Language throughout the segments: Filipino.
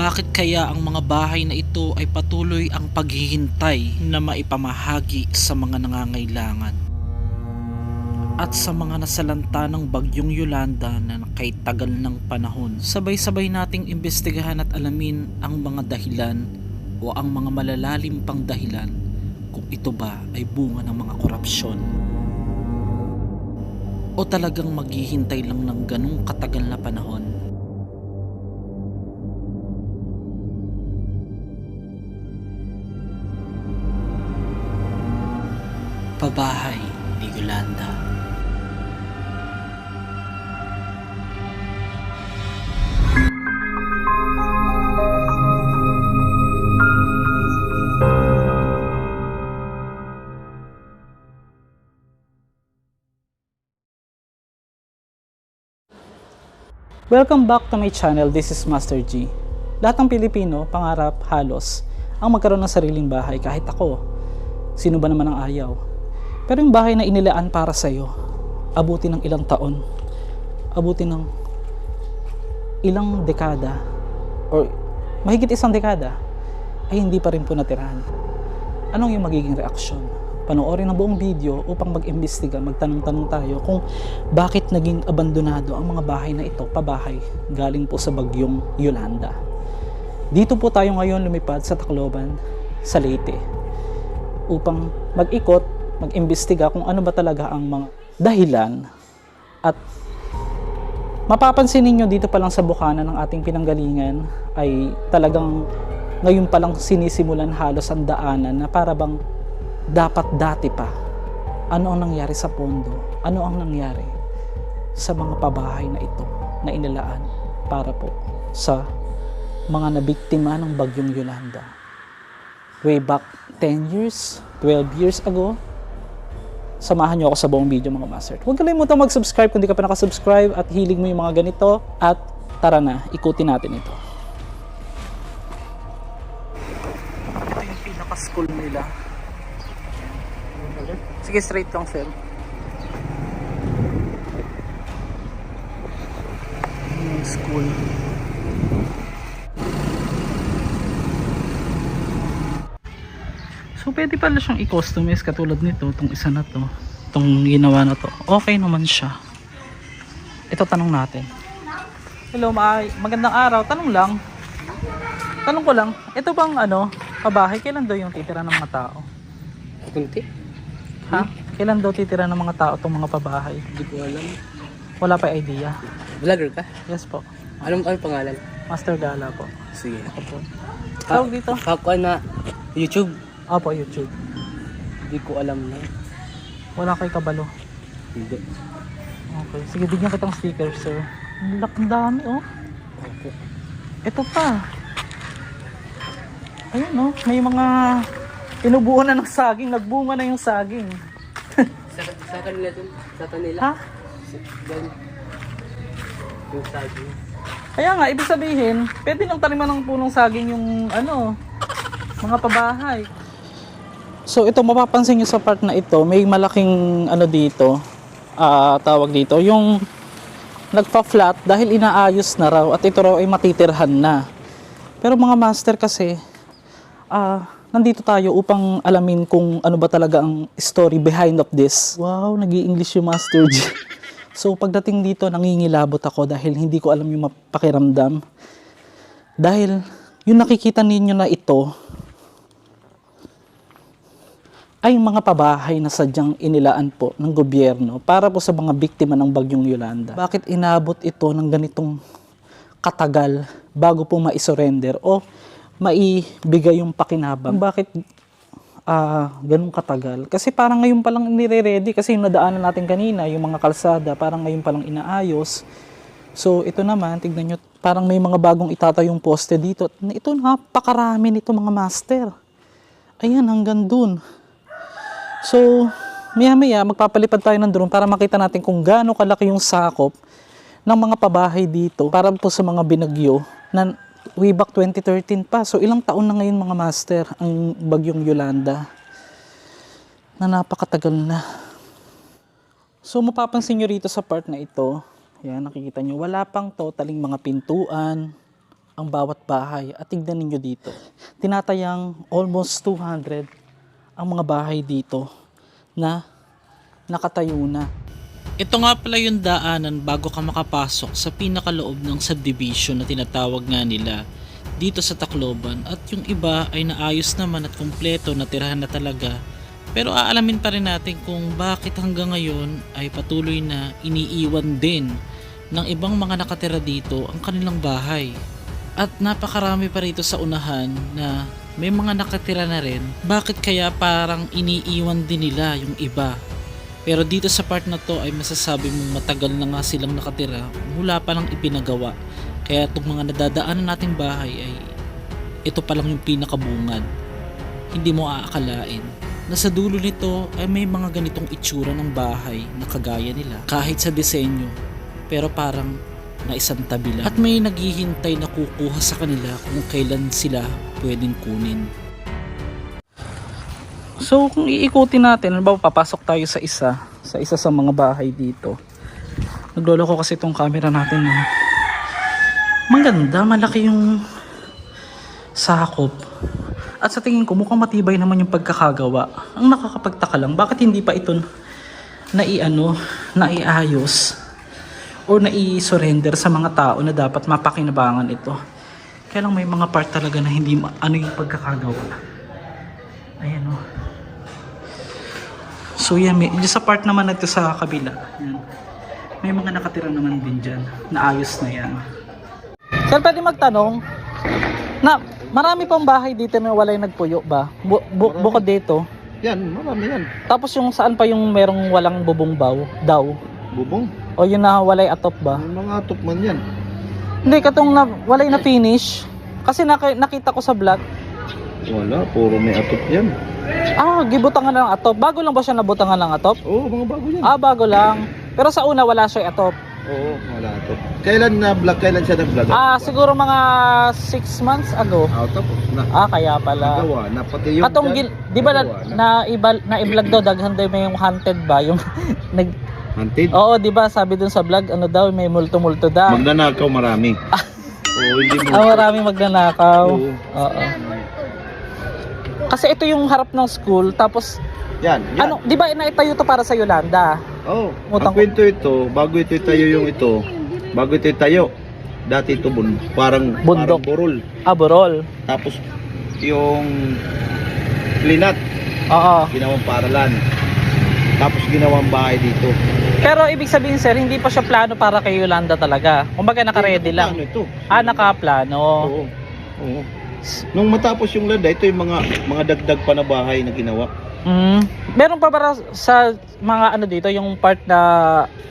Bakit kaya ang mga bahay na ito ay patuloy ang paghihintay na maipamahagi sa mga nangangailangan? At sa mga nasalanta ng bagyong Yolanda na kay tagal ng panahon, sabay-sabay nating imbestigahan at alamin ang mga dahilan o ang mga malalalim pang dahilan kung ito ba ay bunga ng mga korupsyon o talagang maghihintay lang ng ganong katagal na panahon Pabahay ni Yolanda Welcome back to my channel. This is Master G. Lahat ng Pilipino, pangarap, halos, ang magkaroon ng sariling bahay kahit ako. Sino ba naman ang ayaw? Pero yung bahay na inilaan para sa iyo, abuti ng ilang taon, abuti ng ilang dekada, or mahigit isang dekada, ay hindi pa rin po natirahan. Anong yung magiging reaksyon? Panoorin ang buong video upang mag-imbestiga, magtanong-tanong tayo kung bakit naging abandonado ang mga bahay na ito, pabahay, galing po sa bagyong Yolanda. Dito po tayo ngayon lumipad sa Tacloban, sa Leyte, upang mag-ikot, mag-imbestiga kung ano ba talaga ang mga dahilan at mapapansin ninyo dito pa lang sa bukana ng ating pinanggalingan ay talagang ngayon pa lang sinisimulan halos ang daanan na para bang dapat dati pa. Ano ang nangyari sa pondo? Ano ang nangyari sa mga pabahay na ito na inilaan para po sa mga nabiktima ng bagyong Yolanda? Way back 10 years, 12 years ago, samahan niyo ako sa buong video mga master. Huwag kalimutan mag-subscribe kung di ka pa nakasubscribe at hilig mo yung mga ganito at tara na, ikutin natin ito. Ito yung pinaka-school nila. Sige, straight lang, sir. School. So, pwede pala siyang i-customize katulad nito, itong isa na to. Itong ginawa na to. Okay naman siya. Ito tanong natin. Hello, ma magandang araw. Tanong lang. Tanong ko lang, ito bang ano, pabahay, kailan daw yung titira ng mga tao? Kunti? Ha? Kailan daw titira ng mga tao itong mga pabahay? Hindi ko alam. Wala pa idea. Vlogger ka? Yes po. Anong, anong pangalan? Master Gala po. Sige. Ako po. Tawag dito? Ako na YouTube. Opo, YouTube. Hindi ko alam na. Wala kay kabalo. Hindi. Okay. Sige, bigyan kitang sticker, sir. Lak- dami, oh. Opo. Ito pa. Ayun, oh. May mga pinubuo na ng saging. Nagbunga na yung saging. Sa, sa kanila dun. Sa kanila. Ha? Yan. Yung saging. Kaya nga, ibig sabihin, pwede lang taniman ng punong saging yung ano, mga pabahay. So ito, mapapansin nyo sa part na ito, may malaking ano dito, ah tawag dito, yung nagpa-flat dahil inaayos na raw at ito raw ay matitirhan na. Pero mga master kasi, ah nandito tayo upang alamin kung ano ba talaga ang story behind of this. Wow, nag english yung Master. So pagdating dito, nangingilabot ako dahil hindi ko alam yung mapakiramdam. Dahil yung nakikita ninyo na ito, ay mga pabahay na sadyang inilaan po ng gobyerno para po sa mga biktima ng bagyong Yolanda. Bakit inabot ito ng ganitong katagal bago po maisurrender o maibigay yung pakinabang? Bakit ah ganun katagal? Kasi parang ngayon pa lang nire-ready kasi yung nadaanan natin kanina, yung mga kalsada, parang ngayon pa lang inaayos. So ito naman, tignan nyo, parang may mga bagong itatayong poste dito. Ito napakarami nito mga master. Ayan, hanggang dun. So, maya-maya magpapalipad tayo ng drone para makita natin kung gaano kalaki yung sakop ng mga pabahay dito para po sa mga binagyo na way back 2013 pa. So, ilang taon na ngayon mga master ang bagyong Yolanda na napakatagal na. So, mapapansin nyo rito sa part na ito, yan, nakikita nyo, wala pang totaling mga pintuan, ang bawat bahay. At tignan ninyo dito. Tinatayang almost 200 ang mga bahay dito na nakatayo na. Ito nga pala yung daanan bago ka makapasok sa pinakaloob ng subdivision na tinatawag nga nila dito sa Tacloban at yung iba ay naayos naman at kumpleto na tirahan na talaga pero aalamin pa rin natin kung bakit hanggang ngayon ay patuloy na iniiwan din ng ibang mga nakatira dito ang kanilang bahay. At napakarami pa rito sa unahan na may mga nakatira na rin. Bakit kaya parang iniiwan din nila yung iba? Pero dito sa part na to ay masasabi mong matagal na nga silang nakatira mula pa lang ipinagawa. Kaya itong mga nadadaanan nating bahay ay ito pa lang yung pinakabungad. Hindi mo aakalain na sa dulo nito ay may mga ganitong itsura ng bahay na kagaya nila kahit sa disenyo pero parang na isang tabi lang. At may naghihintay na kukuha sa kanila kung kailan sila pwedeng kunin. So kung iikutin natin, halimbawa papasok tayo sa isa, sa isa sa mga bahay dito. Nagloloko kasi itong camera natin. Eh. Maganda, malaki yung sakop. At sa tingin ko, mukhang matibay naman yung pagkakagawa. Ang nakakapagtaka lang, bakit hindi pa ito naiano, naiayos or nai-surrender sa mga tao na dapat mapakinabangan ito. Kaya lang may mga part talaga na hindi ano yung pagkakagawa. Ayan o. So yan, may, sa part naman na ito sa kabila. Yan. May mga nakatira naman din dyan. Naayos na yan. Sir, pwede magtanong? Na, marami pang bahay dito na walay nagpuyo ba? Bu- bu- bukod dito. Yan, marami yan. Tapos yung saan pa yung merong walang bubong baw, daw? Bubong. O yun na walay atop ba? May mga tukman yan. Hindi, katong na, walay na finish. Kasi naki- nakita ko sa vlog, Wala, puro may atop yan. ah, gibutangan ng atop. Bago lang ba siya nabutangan ng atop? Oo, mga bago yan. Ah, bago lang. Pero sa una wala siya atop. Oo, wala atop. Kailan na vlog? Kailan siya nag-vlog? Ah, siguro mga 6 months ago. Ah, tapos na. Ah, kaya pala. Nagawa na. Pati yung Atong dyan, di ba na, na. na, i-vlog daw daghan daw may yung hunted ba yung nag Hunted? Oo, di ba sabi dun sa vlog ano daw may multo-multo daw. Magnanakaw marami. Oo, hindi mo. Ah, maraming magnanakaw. Oo. Oo. Kasi ito yung harap ng school tapos Yan, yan. ano, di ba naitayo to para sa Yolanda? Oo. Utang Ang kwento ito, bago ito tayo yung ito, bago ito tayo, dati ito bun, parang, Bundok. parang burol. Ah, Borol. Tapos, yung linat, Oo. ginawang paralan. Tapos ginawang bahay dito. Pero ibig sabihin sir, hindi pa siya plano para kay Yolanda talaga. Kumbaga naka-ready lang. Ito? Ah, naka-plano. Oo. Oo. Nung matapos yung landa, ito yung mga mga dagdag pa na bahay na ginawa. Mm. Meron pa ba sa mga ano dito yung part na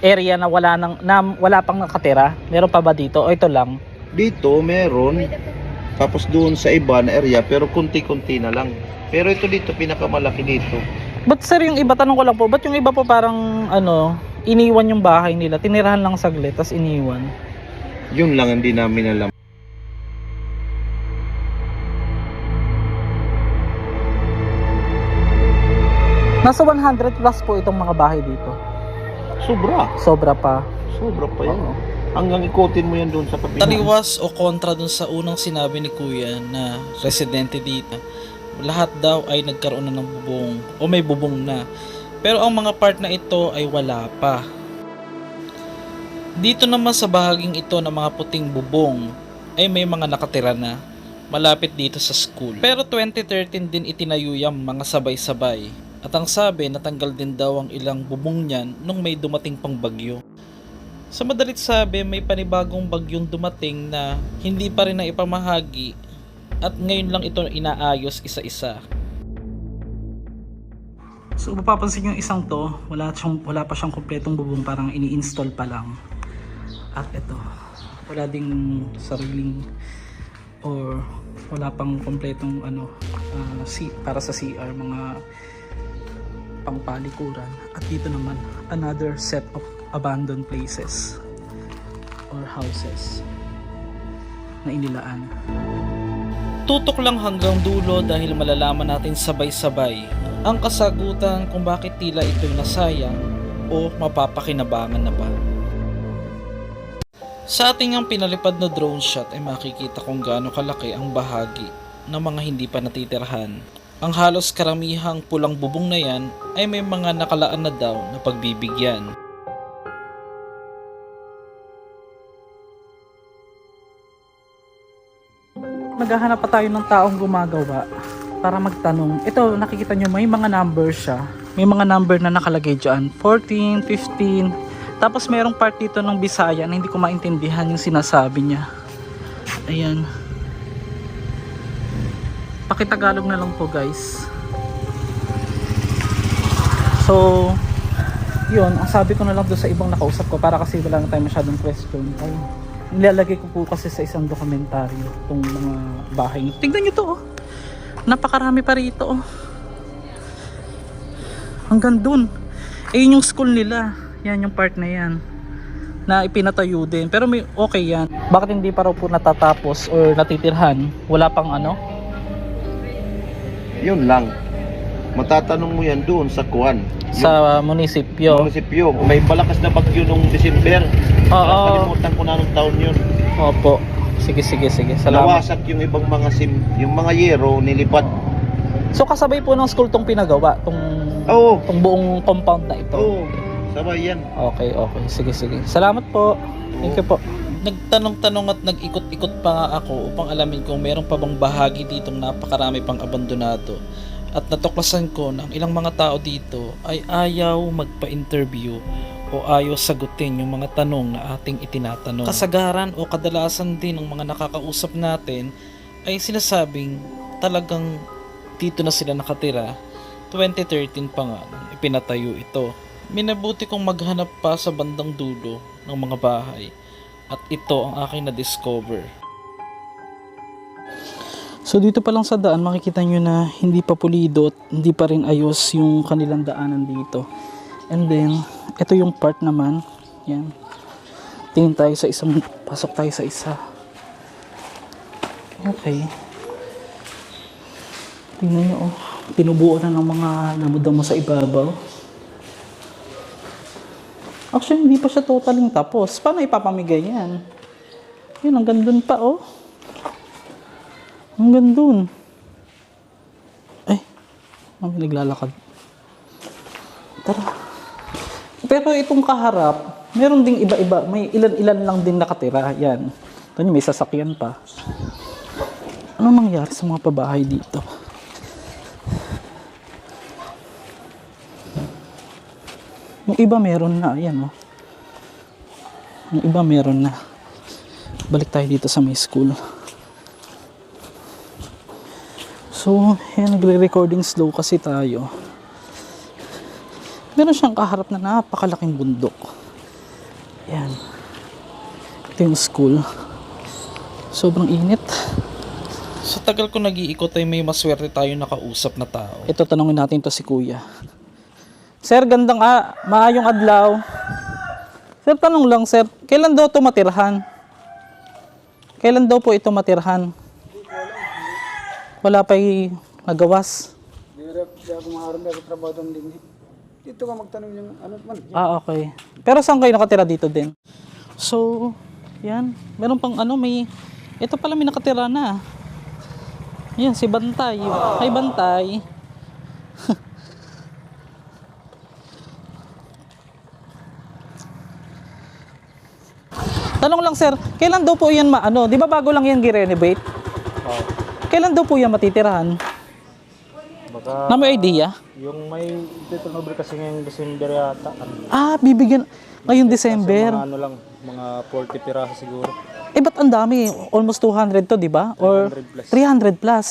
area na wala nang na wala pang nakatira? Meron pa ba dito o ito lang? Dito meron tapos doon sa iba na area pero kunti-kunti na lang. Pero ito dito pinakamalaki dito. But sir, yung iba tanong ko lang po, ba't yung iba po parang ano, iniwan yung bahay nila, tinirahan lang saglit tapos iniwan. Yun lang hindi namin alam. Nasa 100 plus po itong mga bahay dito. Sobra. Sobra pa. Sobra pa yan. Hanggang ikutin mo yan doon sa kabila. Taliwas o kontra dun sa unang sinabi ni Kuya na residente dito. Lahat daw ay nagkaroon na ng bubong o may bubong na. Pero ang mga part na ito ay wala pa. Dito naman sa bahaging ito ng mga puting bubong ay may mga nakatira na malapit dito sa school. Pero 2013 din itinayo yung mga sabay-sabay. At ang sabi, natanggal din daw ang ilang bubong niyan nung may dumating pang bagyo. Sa madalit sabi, may panibagong bagyong dumating na hindi pa rin na ipamahagi at ngayon lang ito inaayos isa-isa. So mapapansin yung isang to, wala, siyang, wala pa siyang kompletong bubong, parang ini-install pa lang. At ito, wala ding sariling or wala pang kompletong ano, ah, si, para sa CR, mga pangpalikuran. At dito naman, another set of abandoned places or houses na inilaan. Tutok lang hanggang dulo dahil malalaman natin sabay-sabay ang kasagutan kung bakit tila ito'y nasayang o mapapakinabangan na ba. Sa ating ang pinalipad na drone shot ay makikita kung gaano kalaki ang bahagi ng mga hindi pa natitirhan. Ang halos karamihang pulang bubong na yan ay may mga nakalaan na daw na pagbibigyan. Maghahanap pa tayo ng taong gumagawa para magtanong. Ito, nakikita nyo, may mga number siya. May mga number na nakalagay dyan. 14, 15. Tapos merong part dito ng Bisaya na hindi ko maintindihan yung sinasabi niya. Ayan. Pakitagalog na lang po guys. So, yun, ang sabi ko na lang doon sa ibang nakausap ko para kasi wala na tayo masyadong question. Ay, nilalagay ko po kasi sa isang dokumentaryo itong mga bahay. Tignan nyo to oh. Napakarami pa rito oh. Hanggang dun. Ayun yung school nila. Yan yung part na yan. Na ipinatayo din. Pero may okay yan. Bakit hindi pa raw po natatapos or natitirhan? Wala pang ano? Yun lang. Matatanong mo yan doon sa Kuan. Sa munisipyo. munisipyo. May malakas na bagyo nung December. Oo. Nakalimutan ko na nung taon yun. Opo. Sige, sige, sige. Salamat. Nawasak yung ibang mga sim, yung mga yero nilipad. So kasabay po ng school tong pinagawa, tong, Oo. tong buong compound na ito. Oo. Sabay yan. Okay, okay. Sige, sige. Salamat po. Thank you po. Nagtanong-tanong at nag-ikot-ikot pa nga ako upang alamin kung meron pa bang bahagi ditong napakarami pang abandonado. At natuklasan ko na ang ilang mga tao dito ay ayaw magpa-interview o ayaw sagutin yung mga tanong na ating itinatanong. Kasagaran o kadalasan din ng mga nakakausap natin ay sinasabing talagang dito na sila nakatira 2013 pa nga nung ipinatayo ito. Minabuti kong maghanap pa sa bandang dulo ng mga bahay at ito ang aking na-discover. So dito pa lang sa daan makikita nyo na hindi pa pulido at hindi pa rin ayos yung kanilang daanan dito. And then, ito yung part naman. Yan. Tingin tayo sa isang, pasok tayo sa isa. Okay. Tingnan nyo oh. Tinubuo na ng mga namudamo sa ibabaw. Actually, hindi pa siya totaling tapos. Paano ipapamigay yan? Yun, hanggang dun pa oh. Hanggang dun. Ay, naglalakad. Tara. Pero itong kaharap, meron ding iba-iba. May ilan-ilan lang din nakatira. Yan. Ito may sasakyan pa. Ano mangyari sa mga pabahay dito? Yung iba meron na. Ayan, oh. Yung iba meron na. Balik tayo dito sa may school. So, yan, nagre-recording slow kasi tayo. Meron siyang kaharap na napakalaking bundok. Yan. Ito yung school. Sobrang init. Sa tagal ko nag-iikot ay may maswerte tayo nakausap na tao. Ito, tanongin natin to si kuya. Sir, gandang a maayong adlaw. Sir, tanong lang, sir. Kailan daw to matirhan? Kailan daw po ito matirhan? Wala pa nagawas. Di ako maaari na trabaho doon din. Dito ka magtanong yung ano man. Ah, okay. Pero saan kayo nakatira dito din? So, yan. Meron pang ano, may... Ito pala may nakatira na. Yan, si Bantay. Ay, Bantay. Tanong lang sir, kailan daw po yan maano? Di ba bago lang yan gi-renovate? Kailan daw po yan matitirahan? Baka Na may idea? yung may turnover kasi ngayong December yata. Ano, Ah, bibigyan ngayong December. mga ano lang, mga 40 piraso siguro. Eh, ba't ang dami? Almost 200 to, di ba? Or 300 plus. 300 plus.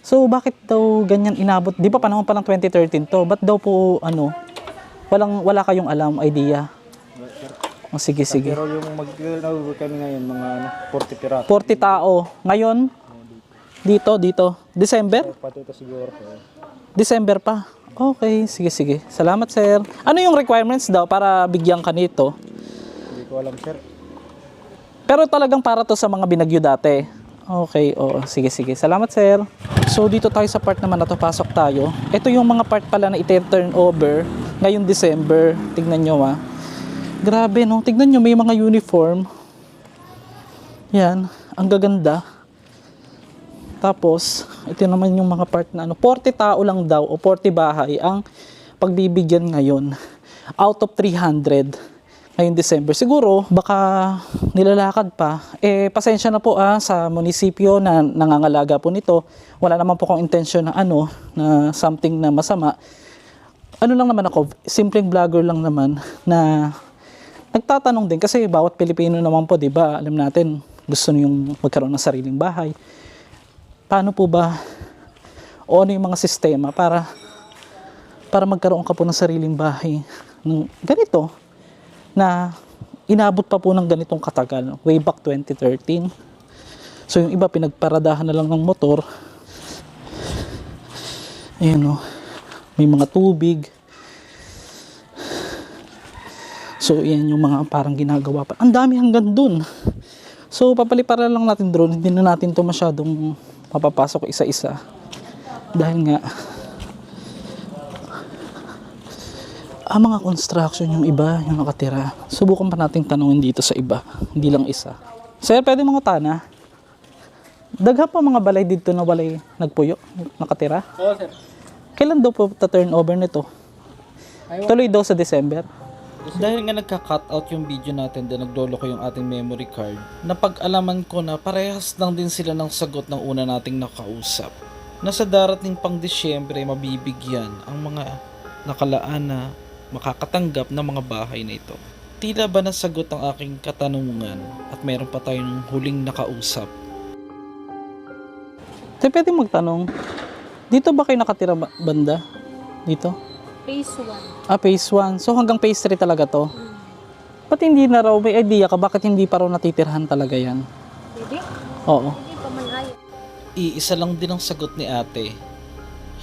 So, bakit daw ganyan inabot? Di ba panahon pa ng 2013 to? Ba't daw po, ano, walang, wala kayong alam, idea? O, sige, sige. Pero yung mag-turnover kami ngayon, mga ano, 40 piraso. 40 tao. Ngayon, dito, dito. December? Pati ito siguro. eh. December pa. Okay, sige, sige. Salamat, sir. Ano yung requirements daw para bigyan ka nito? Hindi ko alam, sir. Pero talagang para to sa mga binagyo dati. Okay, oo. Sige, sige. Salamat, sir. So, dito tayo sa part naman na to. Pasok tayo. Ito yung mga part pala na ite-turn over ngayong December. Tignan nyo, ah. Grabe, no? Tignan nyo, may mga uniform. Yan, ang gaganda. Tapos, ito naman yung mga part na ano, 40 tao lang daw o 40 bahay ang pagbibigyan ngayon out of 300 ngayong December. Siguro, baka nilalakad pa. Eh, pasensya na po ah, sa munisipyo na nangangalaga po nito. Wala naman po akong intensyon na ano, na something na masama. Ano lang naman ako, simpleng vlogger lang naman na nagtatanong din kasi bawat Pilipino naman po, 'di ba? Alam natin, gusto niyong magkaroon ng sariling bahay. Paano po ba o ano yung mga sistema para para magkaroon ka po ng sariling bahay ng ganito na inabot pa po ng ganitong katagal way back 2013 so yung iba pinagparadahan na lang ng motor ayan o may mga tubig So, yan yung mga parang ginagawa pa. Ang dami hanggang dun. So, papalipara lang natin drone. Hindi na natin to masyadong mapapasok isa-isa. Dahil nga, ang mga construction yung iba, yung nakatira. Subukan pa natin tanungin dito sa iba. Hindi lang isa. Sir, pwede mga tana? Dagha pa mga balay dito na balay nagpuyo, nakatira? Oo, sir. Kailan daw po ta-turnover nito? Tuloy daw sa December. Dahil nga nagka-cut out yung video natin din naglolo ko yung ating memory card, napag-alaman ko na parehas lang din sila ng sagot ng una nating nakausap. Na sa darating pang Disyembre mabibigyan ang mga nakalaan na makakatanggap ng mga bahay na ito. Tila ba nasagot ang aking katanungan at meron pa tayong huling nakausap? Te, pwede magtanong, dito ba kayo nakatira ba- banda? Dito? Phase 1. Ah, phase 1. So hanggang phase 3 talaga to? Ba't hindi na raw, may idea ka, bakit hindi pa raw natitirhan talaga yan? Pwede? Oo. Hindi pa man ayaw. Iisa lang din ang sagot ni ate.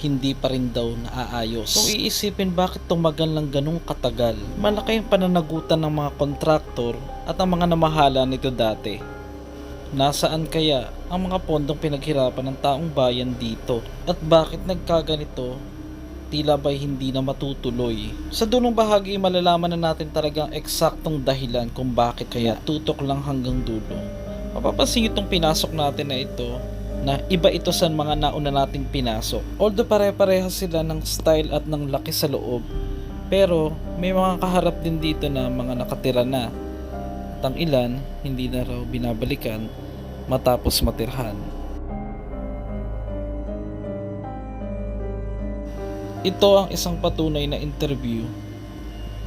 Hindi pa rin daw naaayos. Kung iisipin bakit tumagal lang ganong katagal, malaki ang pananagutan ng mga kontraktor at ang mga namahala nito dati. Nasaan kaya ang mga pondong pinaghirapan ng taong bayan dito? At bakit nagkaganito? Tila ba'y hindi na matutuloy? Sa dunong bahagi malalaman na natin talagang eksaktong dahilan kung bakit kaya tutok lang hanggang dulo. Mapapansin itong pinasok natin na ito na iba ito sa mga nauna nating pinasok. Although pare-parehas sila ng style at ng laki sa loob, pero may mga kaharap din dito na mga nakatira na. At ang ilan, hindi na raw binabalikan matapos matirhan. Ito ang isang patunay na interview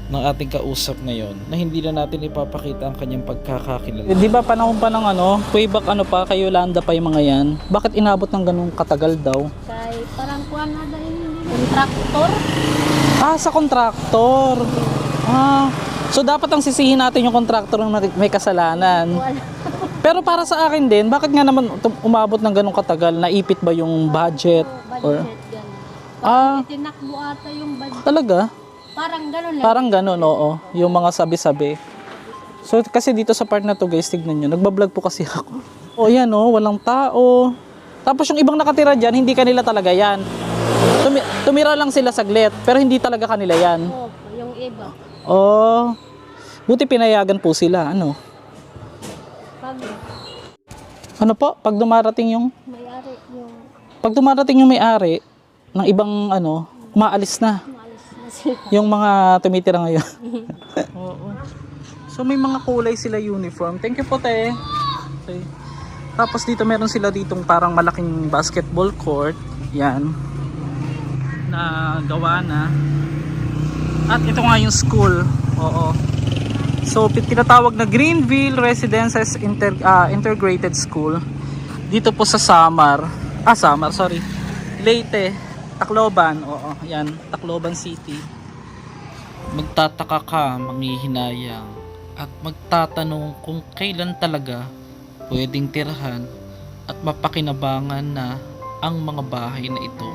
ng ating kausap ngayon na hindi na natin ipapakita ang kanyang pagkakakilala. Di ba panahon pa ng ano, way back ano pa, kay Yolanda pa yung mga yan, bakit inabot ng ganung katagal daw? Kay parang kuha na dahil kontraktor. Ah, sa kontraktor. Ah, so dapat ang sisihin natin yung kontraktor na may- kasalanan. Pero para sa akin din, bakit nga naman umabot ng ganung katagal? Naipit ba yung budget? Or. Ah. Tinakbo ata yung budget. talaga? Parang ganun lang. Parang ganun, oo. Yung mga sabi-sabi. So, kasi dito sa part na to, guys, tignan nyo. Nagbablog po kasi ako. O, yan, oh. Walang tao. Tapos yung ibang nakatira dyan, hindi kanila talaga yan. Tumi- tumira lang sila saglit, pero hindi talaga kanila yan. Oo, yung iba. Oh, buti pinayagan po sila. Ano? Pag Ano po? Pag dumarating yung may-ari yung pag dumarating yung may-ari ng ibang ano, maalis na yung mga tumitira ngayon. Oo. So may mga kulay sila uniform. Thank you po, te. Okay. Tapos dito meron sila ditong parang malaking basketball court. Yan. Na gawa na. At ito nga yung school. Oo. So tinatawag na Greenville Residences Inter- ah, Integrated School. Dito po sa Samar. Ah, Samar, sorry. Leyte, Tacloban. Oo, yan. Tacloban City. Magtataka ka, manghihinayang, at magtatanong kung kailan talaga pwedeng tirahan at mapakinabangan na ang mga bahay na ito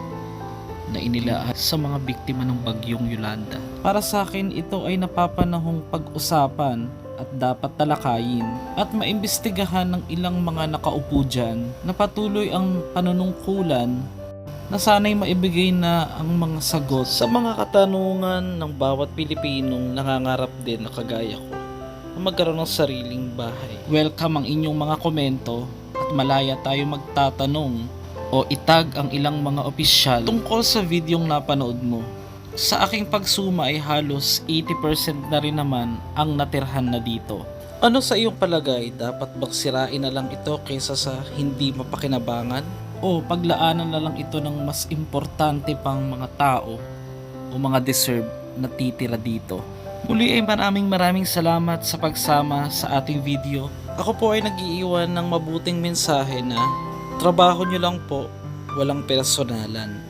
na inilaan sa mga biktima ng bagyong Yolanda. Para sa akin, ito ay napapanahong pag-usapan at dapat talakayin at maimbestigahan ng ilang mga nakaupo dyan na patuloy ang panunungkulan na sana'y maibigay na ang mga sagot sa mga katanungan ng bawat Pilipinong nangangarap din na kagaya ko na magkaroon ng sariling bahay. Welcome ang inyong mga komento at malaya tayo magtatanong o itag ang ilang mga opisyal tungkol sa videong napanood mo. Sa aking pagsuma ay halos 80% na rin naman ang natirhan na dito. Ano sa iyong palagay, dapat bang sirain na lang ito kaysa sa hindi mapakinabangan? O paglaanan na lang ito ng mas importante pang mga tao o mga deserve na titira dito? Muli ay maraming maraming salamat sa pagsama sa ating video. Ako po ay nag-iiwan ng mabuting mensahe na trabaho nyo lang po, walang personalan.